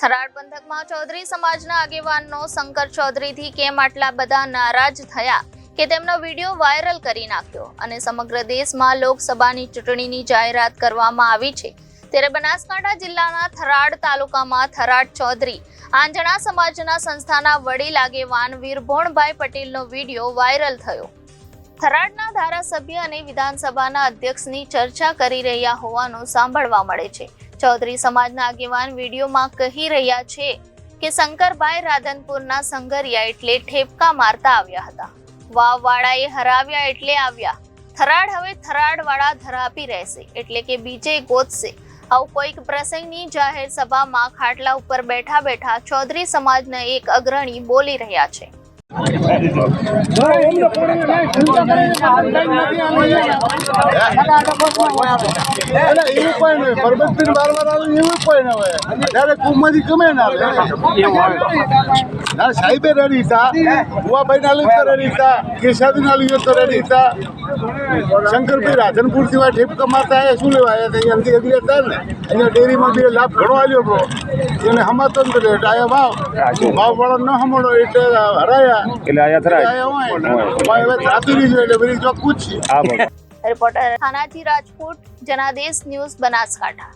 થરાદ પંથકમાં ચૌધરી સમાજના આગેવાનનો શંકર ચૌધરીથી કેમ આટલા બધા નારાજ થયા કે તેમનો વીડિયો વાયરલ કરી નાખ્યો? અને સમગ્ર દેશમાં લોકસભાની ચૂંટણીની જાહેરાત કરવામાં આવી છે. ત્યારે બનાસકાંઠા જિલ્લાના થરાડ તાલુકામાં થરાડ ચૌધરી, આંજણા સમાજના સંસ્થાના વડીલ આગેવાન વીરભોણભાઈ પટેલનો વીડિયો વાયરલ થયો. થરાડના ધારાસભ્ય અને વિધાનસભાના અધ્યક્ષની ચર્ચા કરી રહ્યા હોવાનું સાંભળવા મળે છે. ચૌધરી સમાજના આગેવાન વિડીયોમાં કહી રહ્યા છે કે શંકરભાઈ રાધનપુરના સંગરિયા એટલે ઠેપકા મારતા આવ્યા હતા. વાવવાળાએ હરાવ્યા એટલે આવ્યા. થરાડ હવે થરાડવાળા ધરાપી રહેશે એટલે કે બીજે ગોતશે. આવું કોઈક પ્રસંગની જાહેર સભામાં ખાટલા ઉપર બેઠા બેઠા ચૌધરી સમાજના એક અગ્રણી બોલી રહ્યા છે. પરબતભાઈ બાર વાર આવે એવું ના હોય ત્યારે કુમમાંથી ગમે ના ના સાહેબે રડી હતા ભુવાભાઈ ના લીધે રડી હતા કેશાદી ના લીધે તો રડી હતા શંકરભાઈ રાધનપુર વા ઠેપ કમાતા એ શું લેવા આવ્યા હતા અહીંયાથી અગલે હતા ને અહીંયા ડેરીમાં બી લાભ ઘણો આવ્યો હતો એને હમાતો ભાવ ભાવ વાળો ન હમણો એટલે હરાયા એટલે આયા ભાગ રિપોર્ટર. થાનાજી રાજપૂત જનાદેશ ન્યૂઝ બનાસકાંઠા.